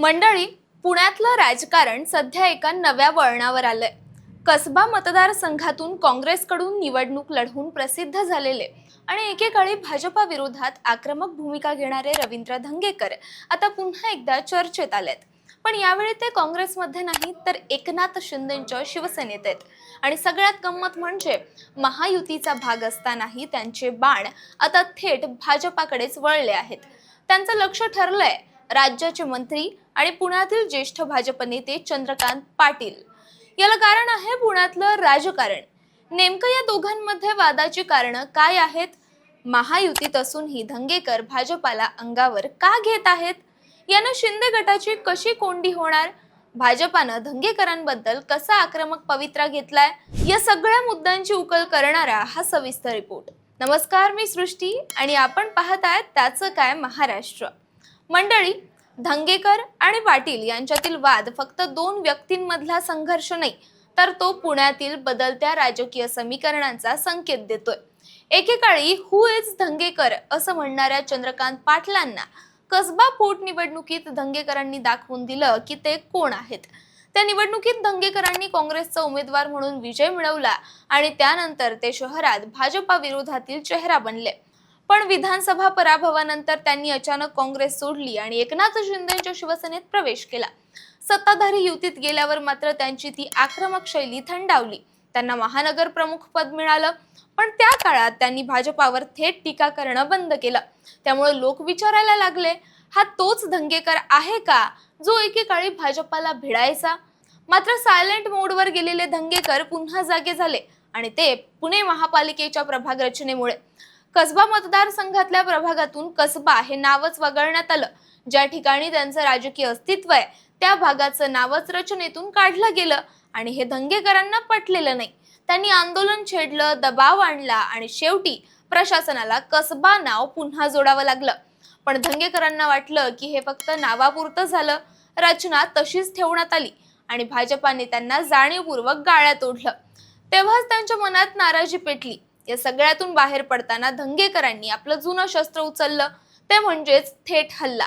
मंडळी पुण्यातलं राजकारण सध्या एका नव्या वळणावर आलंय. कसबा मतदारसंघातून काँग्रेसकडून निवडणूक लढवून प्रसिद्ध झालेले आणि एकेकाळी भाजपा विरोधात आक्रमक भूमिका घेणारे रवींद्र धंगेकर आता पुन्हा एकदा चर्चेत आलेत. पण यावेळी ते काँग्रेसमध्ये नाहीत तर एकनाथ शिंदेंच्या शिवसेनेत आहेत. आणि सगळ्यात गंमत म्हणजे महायुतीचा भाग असतानाही त्यांचे बाण आता थेट भाजपाकडेच वळले आहेत. त्यांचं लक्ष ठरलंय राज्याचे मंत्री आणि पुण्यातील ज्येष्ठ भाजप नेते चंद्रकांत पाटील. याला कारण आहे पुण्यातलं राजकारण. नेमकं या दोघांमध्ये वादाची कारणं काय आहेत? महायुतीत असूनही धंगेकर भाजपाला अंगावर का घेत आहेत? यानं शिंदे गटाची कशी कोंडी होणार? भाजपानं धंगेकरांबद्दल कसा आक्रमक पवित्रा घेतलाय? या सगळ्या मुद्द्यांची उकल करणारा हा सविस्तर रिपोर्ट. नमस्कार मी सृष्टी आणि आपण पाहत आहात त्याचं काय महाराष्ट्र. मंडळी धंगेकर आणि पाटील यांच्यातील वाद फक्त दोन व्यक्तींमधला संघर्ष नाही तर तो पुण्यातील बदलत्या राजकीय समीकरणांचा संकेत देतोय. एकेकाळी हु इज धंगेकर? असं म्हणणाऱ्या चंद्रकांत पाटलांना कसबा पोटनिवडणुकीत धंगेकरांनी दाखवून दिलं की ते कोण आहेत. त्या निवडणुकीत धंगेकरांनी काँग्रेसचा उमेदवार म्हणून विजय मिळवला आणि त्यानंतर ते शहरात भाजपा विरोधातील चेहरा बनले. पण विधानसभा पराभवानंतर त्यांनी अचानक काँग्रेस सोडली आणि एकनाथ शिंदेच्या शिवसेनेत प्रवेश केला. सत्ताधारी युतीत गेल्यावर मात्र त्यांची ती आक्रमक शैली थंडावली. त्यांना महानगर प्रमुख पद मिळालं पण त्या काळात त्यांनी भाजपावर थेट टीका करणं बंद केलं. त्यामुळे लोक विचारायला लागले हा तोच धंगेकर आहे का जो एकेकाळी भाजपाला भिडायचा? मात्र सायलेंट मोडवर गेलेले धंगेकर पुन्हा जागे झाले आणि ते पुणे महापालिकेच्या प्रभाग रचनेमुळे कसबा मतदारसंघातल्या प्रभागातून कसबा हे नावच वगळण्यात आलं. ज्या ठिकाणी त्यांचं राजकीय अस्तित्व आहे त्या भागाचं नावच रचनेतून काढलं गेलं आणि हे धंगेकरांना पटलेलं नाही. त्यांनी आंदोलन छेडलं दबाव आणला आणि शेवटी प्रशासनाला कसबा नाव पुन्हा जोडावं लागलं. पण धंगेकरांना वाटलं की हे फक्त नावापुरतं झालं. रचना तशीच ठेवण्यात आली आणि भाजपाने त्यांना जाणीवपूर्वक गाळ्यात ओढलं तेव्हाच त्यांच्या मनात नाराजी पेटली. या सगळ्यातून बाहेर पडताना धंगेकरांनी आपलं जुनं शस्त्र उचललं. ते म्हणजेच थेट हल्ला.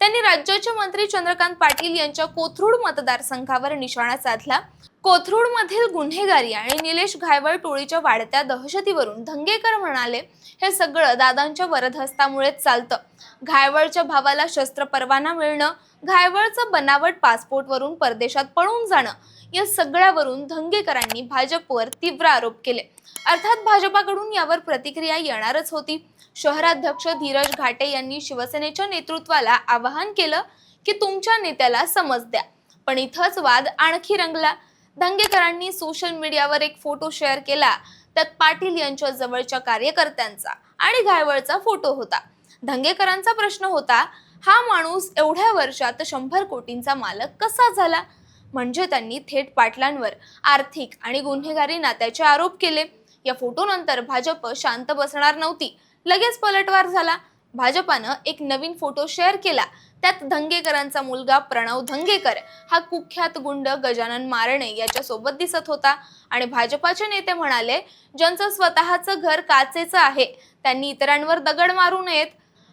त्यांनी राज्याचे मंत्री चंद्रकांत पाटील यांच्या कोथरूड मतदारसंघावर निशाणा साधला. कोथरूड मधील गुन्हेगारी आणि निलेश घायवळ टोळीच्या वाढत्या दहशतीवरून धंगेकर म्हणाले हे सगळं दादांच्या वरदहस्तामुळेच चालतं. घायवळच्या भावाला शस्त्र परवाना मिळणं घायवळचं बनावट पासपोर्टवरून परदेशात पळून जाणं या सगळ्यावरून धंगेकरांनी भाजपवर तीव्र आरोप केले. अर्थात भाजपाकडून यावर प्रतिक्रिया येणारच होती. शहराध्यक्ष धीरज घाटे यांनी शिवसेनेच्या नेतृत्वाला आवाहन केलं की तुमच्या नेत्याला समज द्या. पण इथंच वाद आणखी रंगला. दंगेकरांनी सोशल मीडियावर एक फोटो शेअर केला. त्यात पाटील यांच्या जवळच्या कार्यकर्त्यांचा आणि घायवळचा फोटो होता. धंगेकरांचा प्रश्न होता हा माणूस एवढ्या वर्षात शंभर कोटींचा मालक कसा झाला? म्हणजे त्यांनी थेट पाटलांवर आर्थिक आणि गुन्हेगारी नात्याचे आरोप केले. या फोटोनंतर भाजप शांत बसणार नव्हती. लगेच पलटवार झाला. भाजपानं एक नवीन फोटो शेअर केला. त्यात धंगेकरांचा मुलगा प्रणव धंगेकर हा कुख्यात गुंड गजानन मारणे याच्या सोबत दिसत होता. आणि भाजपाचे नेते म्हणाले ज्यांचं स्वतःचं घर काचेचं आहे त्यांनी इतरांवर दगड मारू नयेत.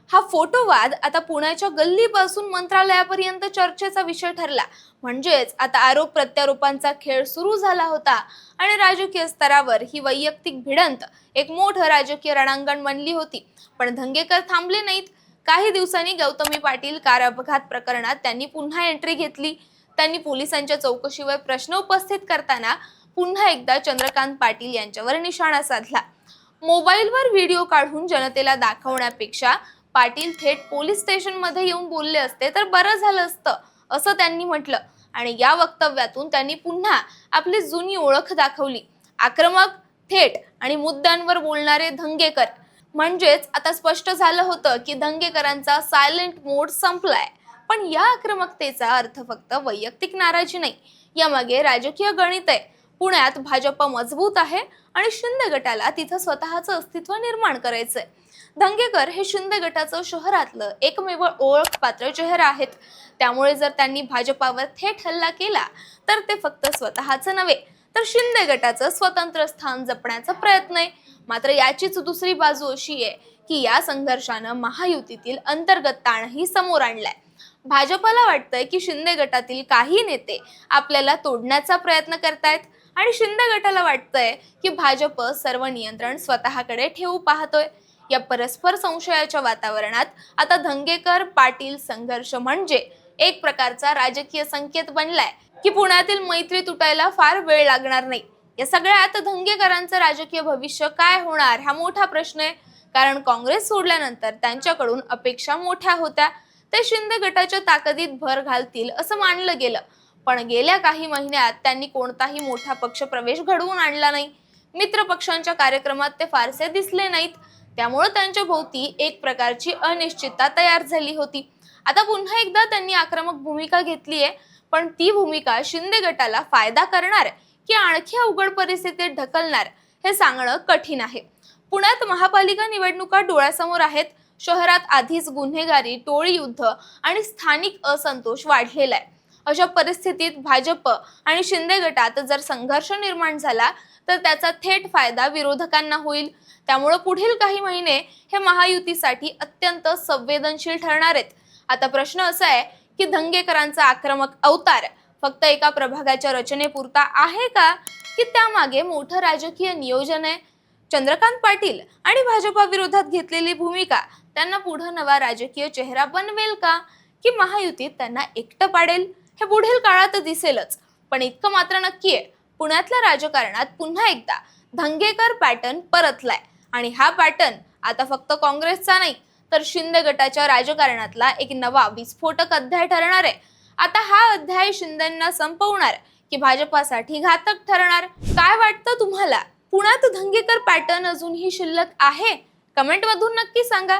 हा फोटोवाद आता पुण्याच्या गल्लीपासून मंत्रालयापर्यंत चर्चेचा विषय ठरला. म्हणजेच आता आरोप प्रत्यारोपांचा खेळ सुरू झाला होता आणि राजकीय स्तरावर ही वैयक्तिक भिडंत एक मोठं राजकीय रणांगण बनली होती. पण धंगेकर थांबले नाहीत. काही दिवसांनी गौतमी पाटील कार अपघात प्रकरणात त्यांनी पुन्हा एंट्री घेतली. त्यांनी पोलिसांच्या चौकशीवर प्रश्न उपस्थित करताना पुन्हा एकदा चंद्रकांत पाटील यांच्यावर निशाणा साधला. मोबाईलवर व्हिडिओ काढून जनतेला दाखवण्यापेक्षा पाटील थेट पोलीस स्टेशनमध्ये येऊन बोलले असते तर बरं झालं असतं असं त्यांनी म्हटलं. आणि या वक्तव्यातून त्यांनी पुन्हा आपली जुनी ओळख दाखवली. आक्रमक थेट आणि मुद्द्यांवर बोलणारे धंगेकर. म्हणजेच आता स्पष्ट झालं होतं की धंगेकरांचा सायलेंट मोड संपलाय. पण या आक्रमकतेचा अर्थ फक्त वैयक्तिक नाराजी नाही. यामागे राजकीय गणित आहे. पुण्यात भाजप मजबूत आहे आणि शिंदे गटाला तिथं स्वतःचं अस्तित्व निर्माण करायचंय. धंगेकर हे शिंदे गटाचं शहरातलं एकमेव ओळखपात्र चेहरा आहेत. त्यामुळे जर त्यांनी भाजपावर थेट हल्ला केला तर ते फक्त स्वतःचं नव्हे तर शिंदे गटाचं स्वतंत्र स्थान जपण्याचा प्रयत्न आहे. मात्र याचीच दुसरी बाजू अशी आहे की या संघर्षानं महायुतीतील अंतर्गत ताणही समोर आणलाय. भाजपला वाटतंय की शिंदे गटातील काही नेते आपल्याला तोडण्याचा प्रयत्न करतायत. आणि शिंदे गटाला वाटतंय की भाजप सर्व नियंत्रण स्वतःकडे ठेवू पाहतोय. या परस्पर संशयाच्या वातावरणात आता धंगेकर पाटील संघर्ष म्हणजे एक प्रकारचा राजकीय संकेत बनलाय की पुण्यातील मैत्री तुटायला फार वेळ लागणार नाही. या सगळ्यात धंगेकरांचं राजकीय भविष्य काय होणार हा मोठा प्रश्न आहे. कारण काँग्रेस सोडल्यानंतर त्यांच्याकडून अपेक्षा मोठ्या होत्या. ते शिंदे गटाच्या ताकदीत भर घालतील असं मानलं गेलं. पण गेल्या काही महिन्यात त्यांनी कोणताही मोठा पक्ष प्रवेश घडवून आणला नाही. मित्र पक्षांच्या कार्यक्रमात ते फारसे दिसले नाहीत. त्यामुळे त्यांच्या भोवती एक प्रकारची अनिश्चितता तयार झाली होती. आता पुन्हा एकदा त्यांनी आक्रमक भूमिका घेतली आहे पण ती भूमिका शिंदे गटाला फायदा करणार की आणखी अवघड परिस्थितीत ढकलणार हे सांगणं कठीण आहे. पुण्यात महापालिका निवडणुका डोळ्यासमोर आहेत. शहरात आधीच गुन्हेगारी टोळी युद्ध आणि स्थानिक असंतोष वाढलेला आहे अशा परिस्थितीत भाजप आणि शिंदे गटात जर संघर्ष निर्माण झाला तर त्याचा थेट फायदा विरोधकांना होईल. त्यामुळं पुढील काही महिने हे महायुतीसाठी अत्यंत संवेदनशील ठरणार आहेत. आता प्रश्न असा आहे की धंगेकरांचा आक्रमक अवतार फक्त एका प्रभागाच्या रचनेपुरता आहे का? की त्यामागे मोठं राजकीय नियोजन आहे? चंद्रकांत पाटील आणि भाजपा विरोधात घेतलेली भूमिका त्यांना पुढं नवा राजकीय चेहरा बनवेल का? की महायुतीत त्यांना एकटं पाडेल? हे पुढील काळात दिसेलच. पण इतकं मात्र नक्की आहे पुण्यातल्या राजकारणात पुन्हा एकदा धंगेकर पॅटर्न परतलाय. आणि हा पॅटर्न आता फक्त काँग्रेसचा नाही तर शिंदे गटाच्या राजकारणातला एक नवा विस्फोटक अध्याय ठरणार आहे. आता हा अध्याय शिंदेना संपवणार की भाजपासाठी घातक ठरणार. काय वाटतं तुम्हाला? पुण्यात धंगेकर पॅटर्न अजूनही शिल्लक आहे? कमेंटमधून नक्की सांगा.